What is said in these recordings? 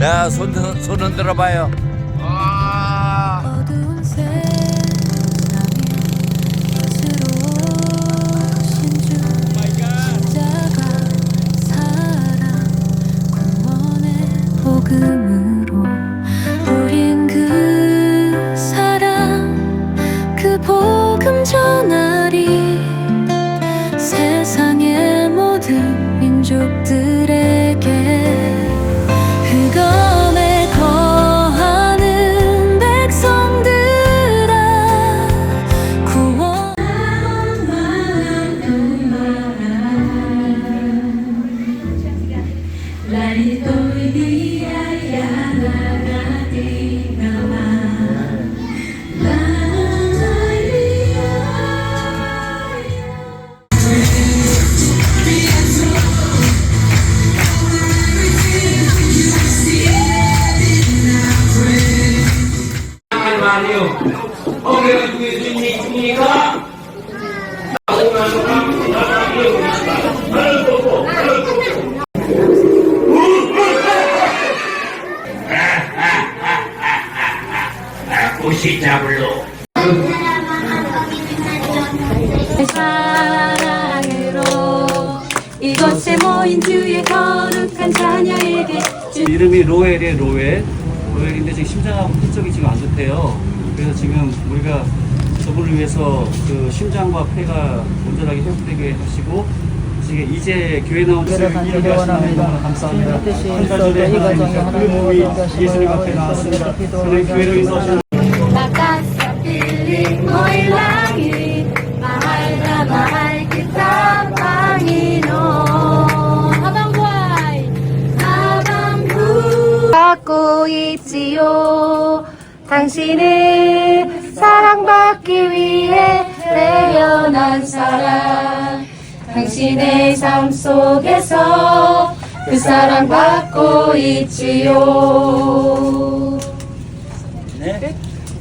야, 손, 손 흔들어 봐요. 이름이 로엘이에요, 로엘. 로엘인데 지금 심장하고 피 쪽이 지금 안 좋대요. 그래서 지금 우리가 저분을 위해서 그 심장과 폐가 온전하게 회복되게 하시고 지금 이제 교회 나온 예를 간절히 원합니다. 감사합니다. 한이 가정에 그 몸이 예수님 앞에 나왔습니다. buhay, habang buhay Ako 있지요 당신 을 사랑받기 위해 태어난 사랑 당신의 삶 속에서 그 사랑 받고 있지요.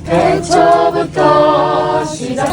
애초부터 시작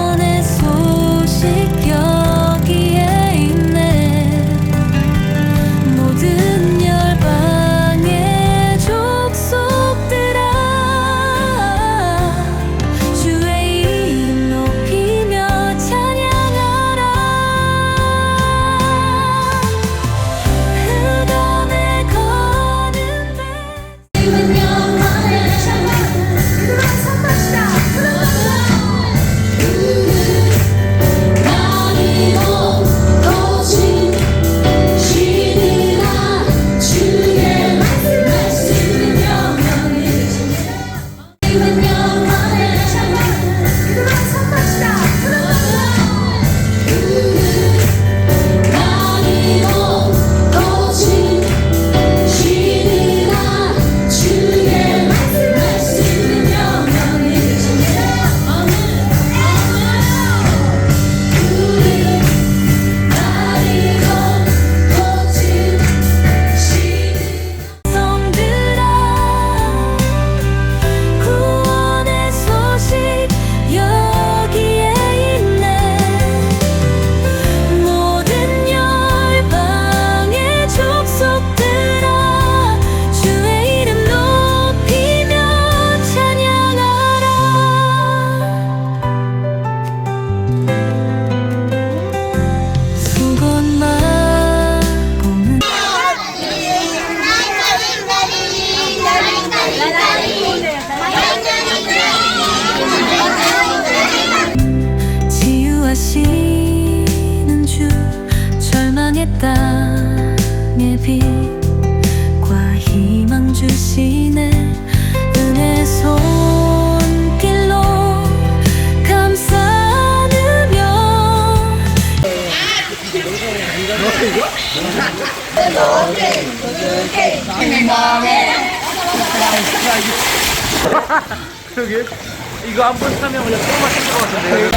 이거 한 번 타면 그냥 또 마실 것 같은데.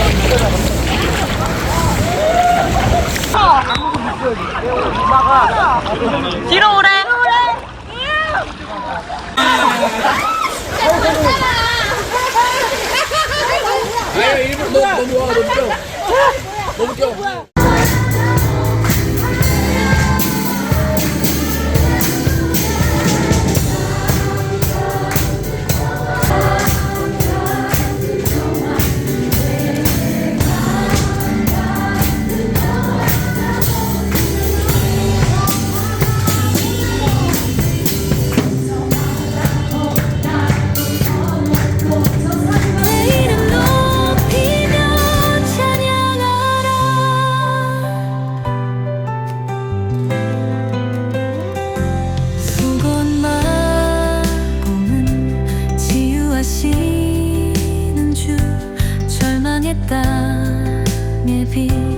뒤로 오래. 하시는 주 절망의 땅에 빛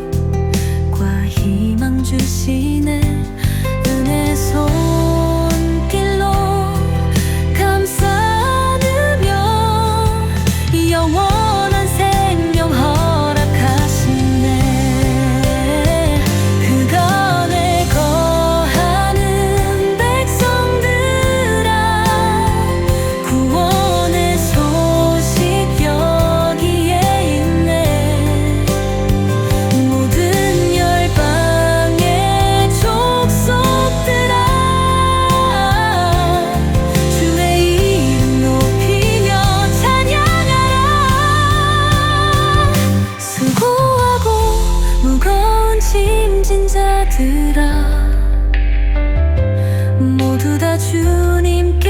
주님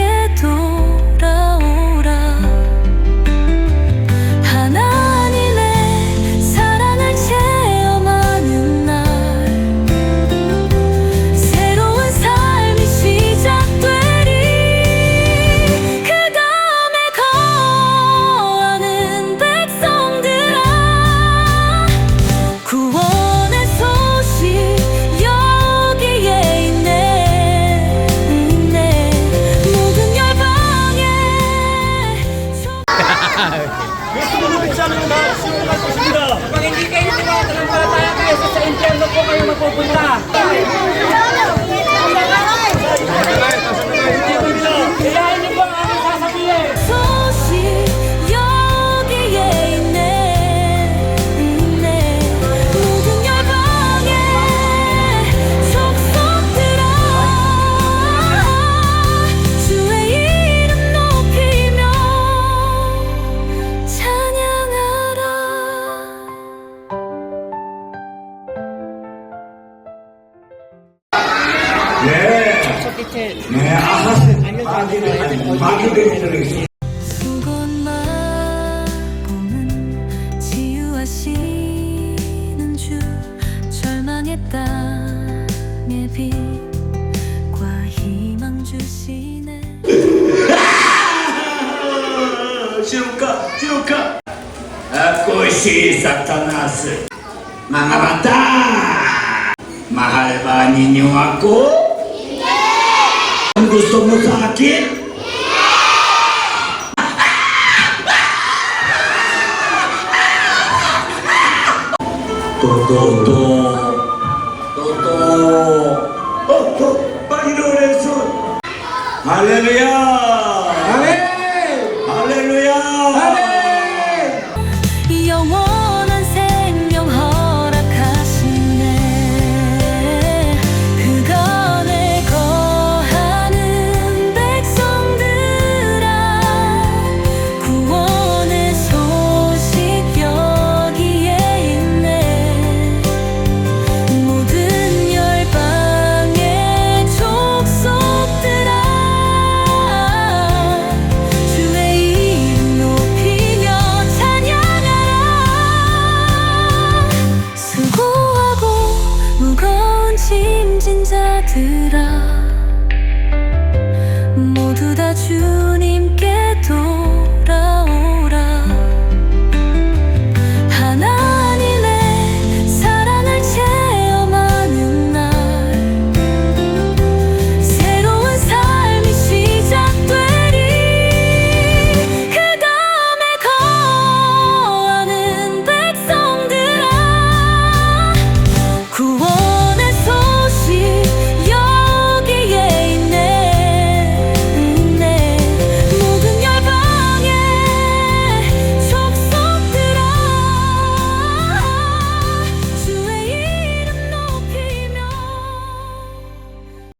마귀를 마귀를 들으시. 땅의 빛과 희망 주시네 지옥가 지옥가 아코시 사타나스 망하바타 마할바니뇨 아코 gusto mo sa akin? Toto, Toto, Toto, Toto, Panginoon Jesus, Hallelujah!